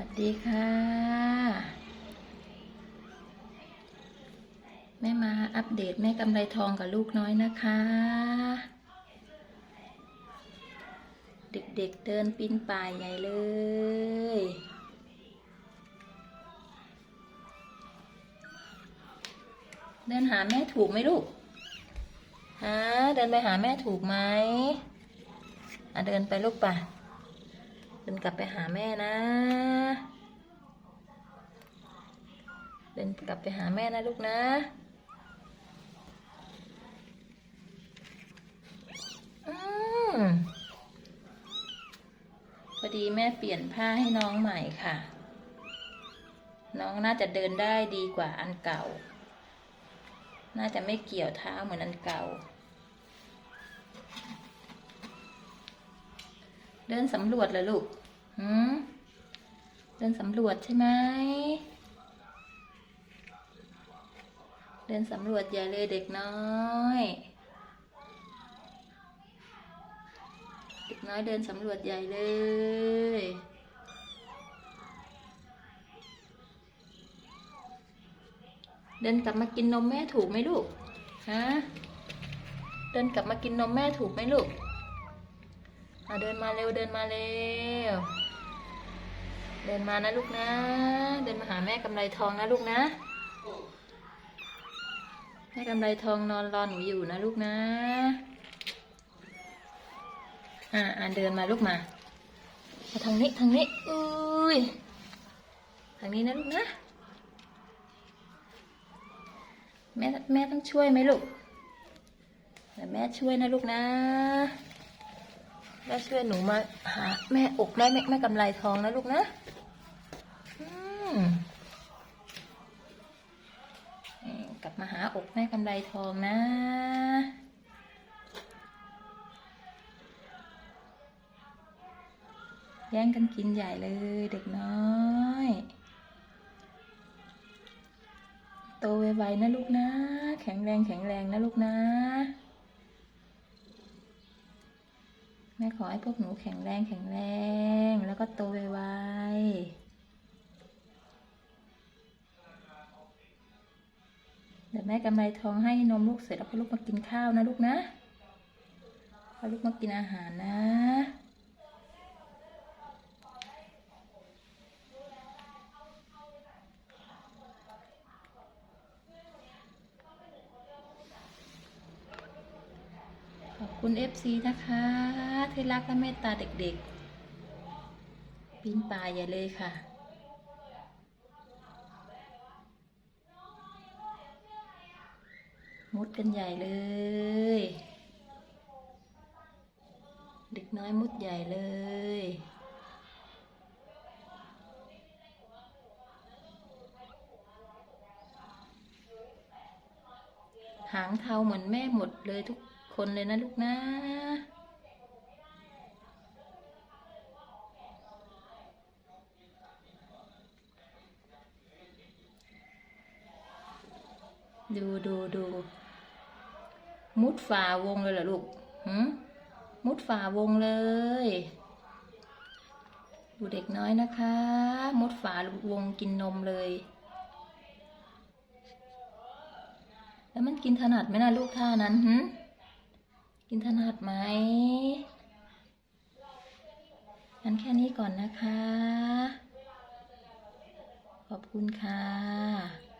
วัสดีค่ะ แม่มาอัปเดตแม่กำไรทองกับลูกน้อยนะคะ เด็กๆเดินปีนป่ายใหญ่เลย เดินหาแม่ถูกไหมลูกฮะเดินไปหาแม่ถูกไหมอะเดินไปลูกป่ะ เดินกลับไปหาแม่นะ เดินกลับไปหาแม่นะลูกนะ อืมพอดีแม่เปลี่ยนผ้าให้น้องใหม่ค่ะ น้องน่าจะเดินได้ดีกว่าอันเก่า น่าจะไม่เกี่ยวเท้าเหมือนอันเก่า เดินสำรวจเลยลูกหืมเดินสำรวจใช่ไหม เดินสำรวจใหญ่เลยเด็กน้อย เด็กน้อยเดินสำรวจใหญ่เลย เดินกลับมากินนมแม่ถูกไหมลูก ฮะ เดินกลับมากินนมแม่ถูกไหมลูก อะเดินมาเร็วเดินมาเร็ว เดินมานะลูกนะ เดินมาหาแม่กำไรทองนะลูกนะ แม่กำไรทองนอนรอหนูอยู่นะลูกนะ อ่าอ่าเดินมาลูกมามาทางนี้ทางนี้อุ้ยทางนี้นะลูกนะแม่แม่ต้องช่วยไหมลูกเดี๋ยวแม่ช่วยนะลูกนะ ม่ช่วยหนูมาหาแม่อกได้แม่แม่กำไรทองนะลูกนะกลับมาหาอกแม่กำไรทองนะแย่งกันกินใหญ่เลยเด็กน้อยโตไวๆนะลูกนะ แข็งแรงแข็งแรงนะลูกนะ แม่ขอให้พวกหนูแข็งแรงแข็งแรง แล้วก็โตไวๆเดี๋ยวแม่กำไรทองให้นมลูกเสร็จแล้วพอลูกมากินข้าวนะลูกนะพอลูกมากินอาหารนะ คุณ FC นะคะ ที่รักและเมตตาเด็กๆ ปีนป่ายใหญ่เลยค่ะ มุดกันใหญ่เลย เด็กน้อยมุดใหญ่เลยหางเทาเหมือนแม่หมดเลยทุก คนเลยนะลูกนะดูดูดูมุดฝ่าวงเลยเหรอลูกหืมมุดฝ่าวงเลย ดูเด็กน้อยนะคะ มุดฝาวงกินนมเลย แล้วมันกินถนัดไหมนะลูกท่านั้นหื กินถนัดไหมงั้นแค่นี้ก่อนนะคะ ขอบคุณค่ะ